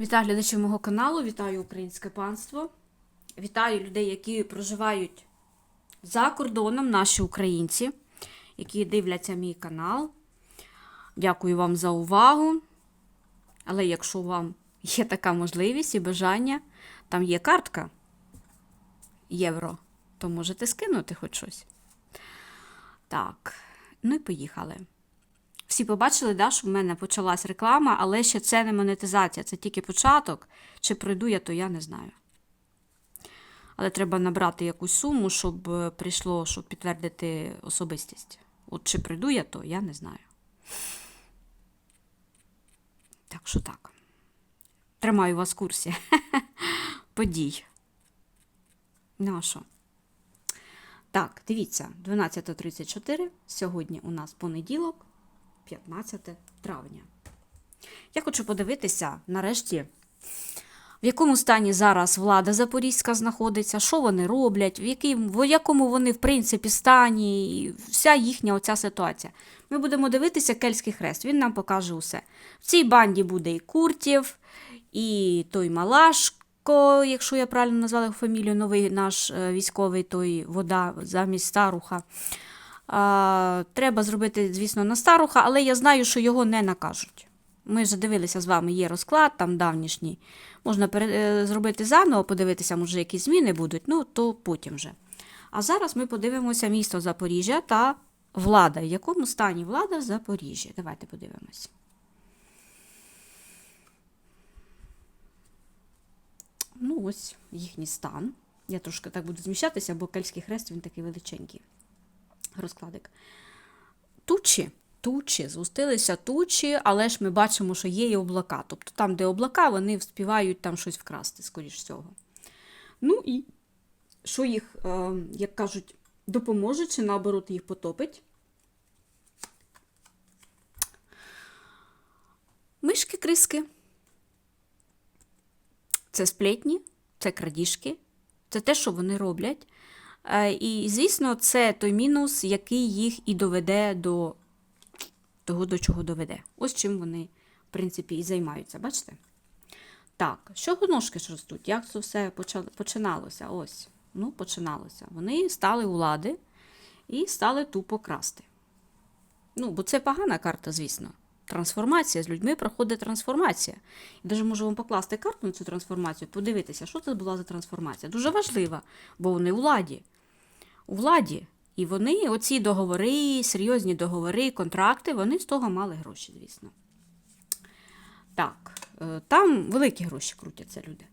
Вітаю глядачів мого каналу, вітаю українське панство. Вітаю людей, які проживають за кордоном, наші українці, які дивляться мій канал. Дякую вам за увагу. Але якщо вам є така можливість і бажання, там є картка євро, то можете скинути хоч щось. Так, ну і поїхали. Всі побачили, да, що в мене почалась реклама, але ще це не монетизація, це тільки початок. Чи пройду я, то я не знаю. Але треба набрати якусь суму, щоб е, прийшло, щоб підтвердити особистість. От чи прийду я, то я не знаю. Так що так. Тримаю вас в курсі. Подій. Ну а що? Так, дивіться, 12.34. Сьогодні у нас понеділок. 15 травня. Я хочу подивитися, нарешті, в якому стані зараз влада Запорізька знаходиться, що вони роблять, в, яким, в якому вони, в принципі, стані, і вся їхня оця ситуація. Ми будемо дивитися Кельський хрест, він нам покаже усе. В цій банді буде і Куртів, і той Малашко, якщо я правильно назвала фамілію, новий наш е, військовий, той вода замість старуха. А, треба зробити, звісно, на старуха, але я знаю, що його не накажуть. Ми вже дивилися з вами, є розклад там давнішній. Можна е, зробити заново, подивитися, може, які зміни будуть, ну то потім вже. А зараз ми подивимося місто Запоріжжя та влада. В якому стані влада в Запоріжжі? Давайте подивимось. Ну, ось їхній стан. Я трошки так буду зміщатися, бо Кельський хрест він такий величенький розкладик. Тучі, тучі, згустилися тучі, але ж ми бачимо, що є і облака. Тобто там, де облака, вони вспівають там щось вкрасти, скоріш всього. Ну і що їх, е, як кажуть, допоможе, чи наоборот їх потопить. Мишки криски. Це сплетні, це крадіжки, це те, що вони роблять. Е, І, звісно, це той мінус, який їх і доведе до того, до чого доведе. Ось чим вони, в принципі, і займаються. Бачите? Так, з чого ножки ж ростуть? Як це все починалося? Ось, ну, починалося. Вони стали у лади і стали тупо красти. Ну, бо це погана карта, звісно. Трансформація з людьми проходить трансформація. І навіть можу вам покласти карту на цю трансформацію, подивитися, що це була за трансформація. Дуже важлива, бо вони у владі. У владі. І вони, оці договори, серйозні договори, контракти, вони з того мали гроші, звісно. Так, е, там великі гроші крутяться люди.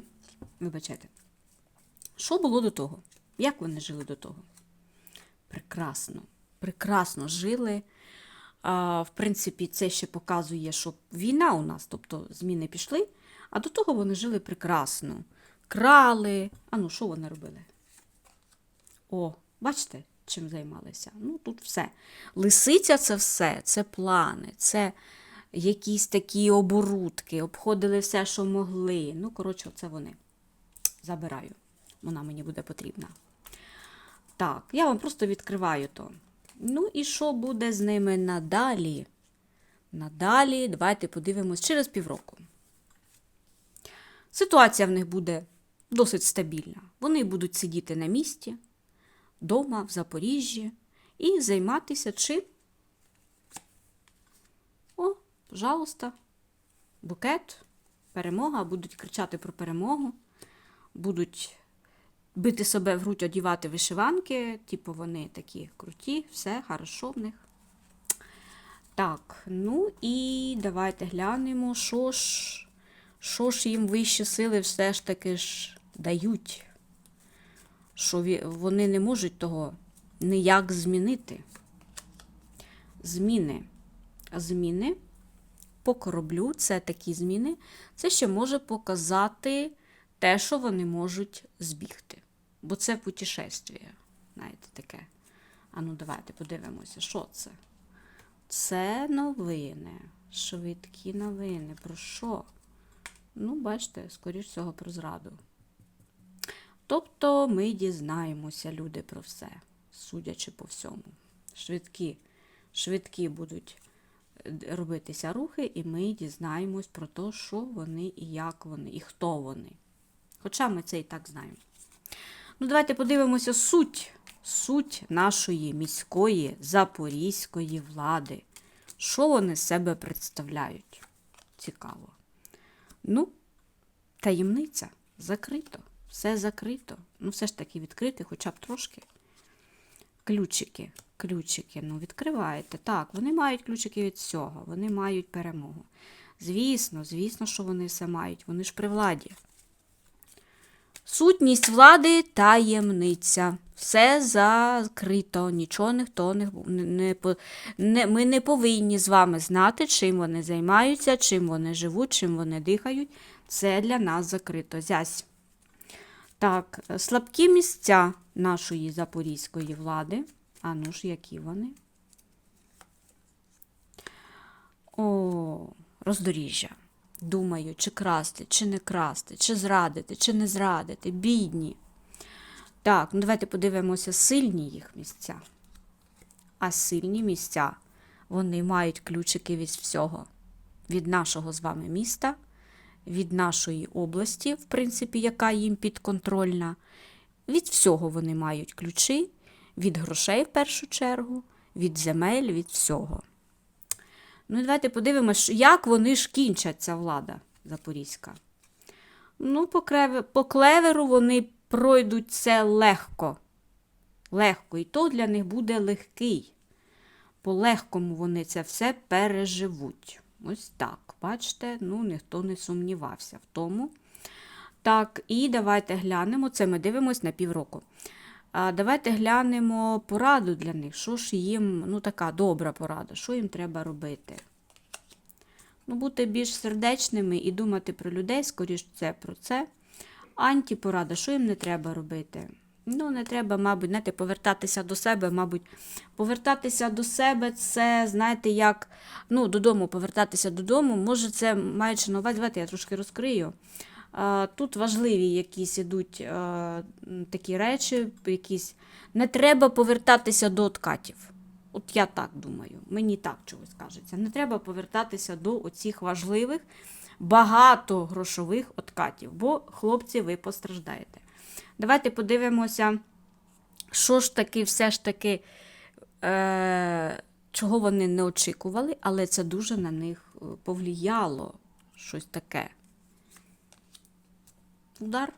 Вибачайте. Що було до того? Як вони жили до того? Прекрасно, прекрасно жили. В принципі, це ще показує, що війна у нас, тобто зміни пішли, а до того вони жили прекрасно. Крали. А ну, що вони робили? О, бачите, чим займалися? Ну, тут все. Лисиця це все, це плани, це якісь такі оборудки, обходили все, що могли. Ну, коротше, це вони. Забираю. Вона мені буде потрібна. Так, я вам просто відкриваю то. Ну і що буде з ними надалі? Надалі, давайте подивимось через півроку. Ситуація в них буде досить стабільна. Вони будуть сидіти на місці, вдома, в Запоріжжі, і займатися чим? О, пожалуйста, букет, перемога, будуть кричати про перемогу, будуть бити себе в грудь, одівати вишиванки, типу вони такі круті, все хорошо в них. Так, ну і давайте глянемо, що ж, що ж їм вищі сили все ж таки ж дають. Що вони не можуть того ніяк змінити. Зміни. Зміни по кораблю, це такі зміни, це ще може показати те, що вони можуть збігти. Бо це путешествие, знаєте, таке. А ну давайте подивимося, що це. Це новини, швидкі новини. Про що? Ну, бачите, скоріш всього, про зраду. Тобто ми дізнаємося, люди, про все, судячи по всьому. Швидкі, швидкі будуть робитися рухи, і ми дізнаємось про те, що вони і як вони, і хто вони. Хоча ми це і так знаємо. Ну, давайте подивимося суть, суть нашої міської запорізької влади. Що вони себе представляють? Цікаво. Ну, таємниця закрито. Все закрито. Ну, все ж таки відкрити, хоча б трошки. Ключики, ключики, ну, відкриваєте. Так, вони мають ключики від всього, вони мають перемогу. Звісно, звісно, що вони все мають. Вони ж при владі. Сутність влади таємниця. Все закрито, нічого ніхто не, не, не ми не повинні з вами знати, чим вони займаються, чим вони живуть, чим вони дихають. Це для нас закрито. Зясь. Так, е, слабкі місця нашої запорізької влади. А ну ж, які вони? О, роздоріжжя. Думаю, чи красти, чи не красти, чи зрадити, чи не зрадити, бідні. Так, ну давайте подивимося сильні їх місця. А сильні місця, вони мають ключики від всього. Від нашого з вами міста, від нашої області, в принципі, яка їм підконтрольна. Від всього вони мають ключі, від грошей в першу чергу, від земель, від всього. Ну, і давайте подивимось, як вони ж кінчать ця влада запорізька. Ну, по, клеверу вони пройдуть це легко. Легко. І то для них буде легкий. По легкому вони це все переживуть. Ось так. Бачите, ну ніхто не сумнівався в тому. Так, і давайте глянемо. Це ми дивимось на півроку. А давайте глянемо пораду для них. Що ж їм, ну така добра порада, що їм треба робити? Ну, бути більш сердечними і думати про людей, скоріш це про це. Антипорада, що їм не треба робити? Ну, не треба, мабуть, знаєте, повертатися до себе, мабуть, повертатися до себе це, знаєте, як, ну, додому, повертатися додому, може, це маючи на увазі, давайте я трошки розкрию. Тут важливі якісь ідуть такі речі, якісь. Не треба повертатися до откатів. От я так думаю, мені так чогось кажеться. Не треба повертатися до оцих важливих, багатогрошових откатів, бо, хлопці, ви постраждаєте. Давайте подивимося, що ж таки, все ж таки, е- чого вони не очікували, але це дуже на них е, повлияло. Щось таке. Удар.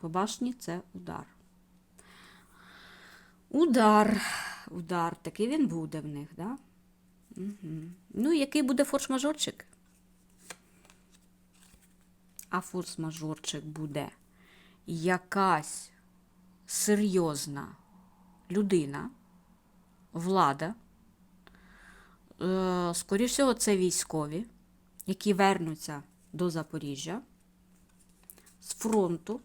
По башні це удар. Удар. Удар. Такий він буде в них, да? Угу. Ну, який буде форс-мажорчик? А форс-мажорчик буде якась серйозна людина, влада. Е, Скоріше всього, це військові, які вернуться до Запоріжжя з фронту.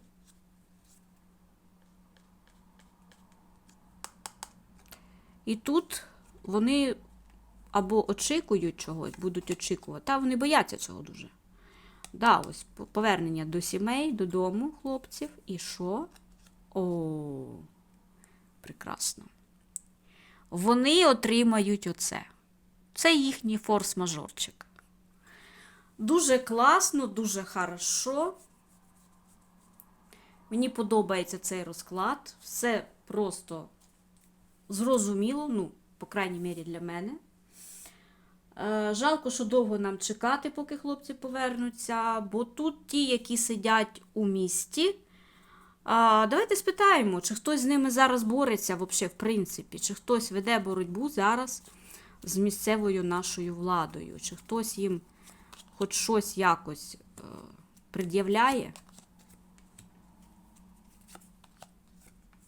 І тут вони або очікують чогось, будуть очікувати, та вони бояться цього дуже. Да, ось повернення до сімей, додому хлопців. І що? О, прекрасно. Вони отримають оце. Це їхній форс-мажорчик. Дуже класно, дуже хорошо. Мені подобається цей розклад. Все просто зрозуміло, ну, по крайній мірі для мене. Е, Жалко, що довго нам чекати, поки хлопці повернуться, бо тут ті, які сидять у місті. Давайте спитаємо, чи хтось з ними зараз бореться, вообще, в принципі, чи хтось веде боротьбу зараз з місцевою нашою владою, чи хтось їм хоч щось якось е, пред'являє.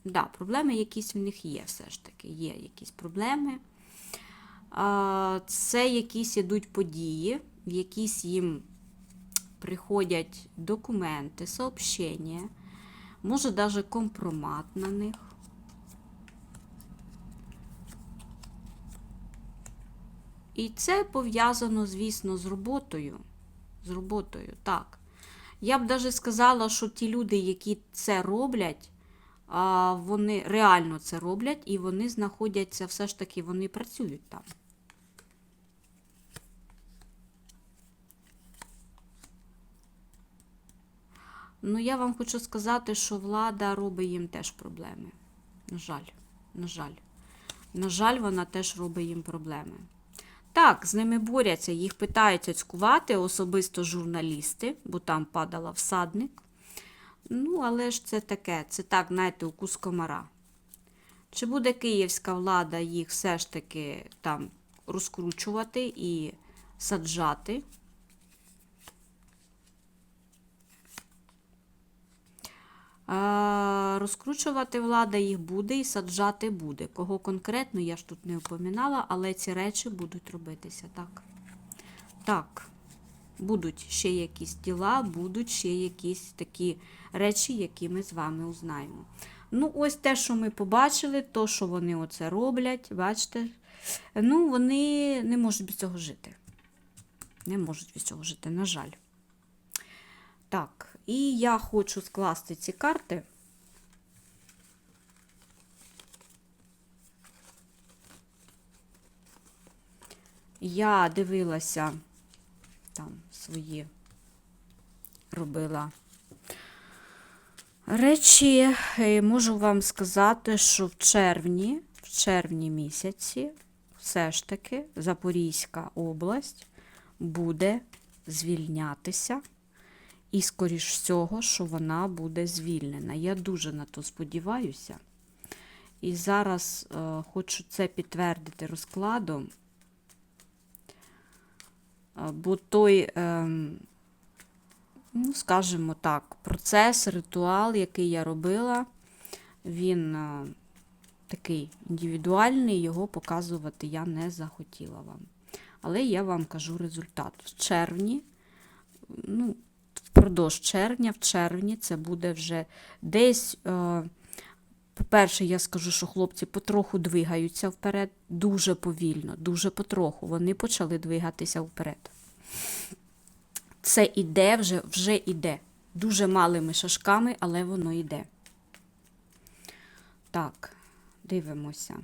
Да, проблеми якісь в них є, все ж таки. Є якісь проблеми. Це якісь ідуть події, в якісь їм приходять документи, сообщення, може навіть компромат на них. І це пов'язано, звісно, з роботою. З роботою, так. Я б навіть сказала, що ті люди, які це роблять, вони реально це роблять, і вони знаходяться, все ж таки, вони працюють там. Ну, я вам хочу сказати, що влада робить їм теж проблеми. На жаль, на жаль. На жаль, вона теж робить їм проблеми. Так, з ними борються, їх питаються цькувати, особисто журналісти, бо там падала всадник. Ну, але ж це таке, це так, знаєте, укус комара. Чи буде київська влада їх все ж таки там розкручувати і саджати? Розкручувати влада їх буде і саджати буде. Кого конкретно, я ж тут не упоминала, але ці речі будуть робитися, так. Так, будуть ще якісь діла, будуть ще якісь такі речі, які ми з вами узнаємо. Ну, ось те, що ми побачили, то, що вони оце роблять, бачите, ну, вони не можуть без цього жити. Не можуть без цього жити, на жаль. Так, і я хочу скласти ці карти. Я дивилася там свої робила речі. Можу вам сказати, що в червні, в червні місяці, все ж таки Запорізька область буде звільнятися. І, скоріш всього, що вона буде звільнена. Я дуже на то сподіваюся. І зараз е, хочу це підтвердити розкладом. Е, Бо той, е, ну, скажімо так, процес, ритуал, який я робила, він е, такий індивідуальний, його показувати я не захотіла вам. Але я вам кажу результат. В червні, ну, впродовж червня, в червні це буде вже десь. Е, по-перше, я скажу, що хлопці потроху двигаються вперед, дуже повільно, дуже потроху. Вони почали двигатися вперед. Це іде вже, вже іде. Дуже малими шажками, але воно йде. Так, дивимося.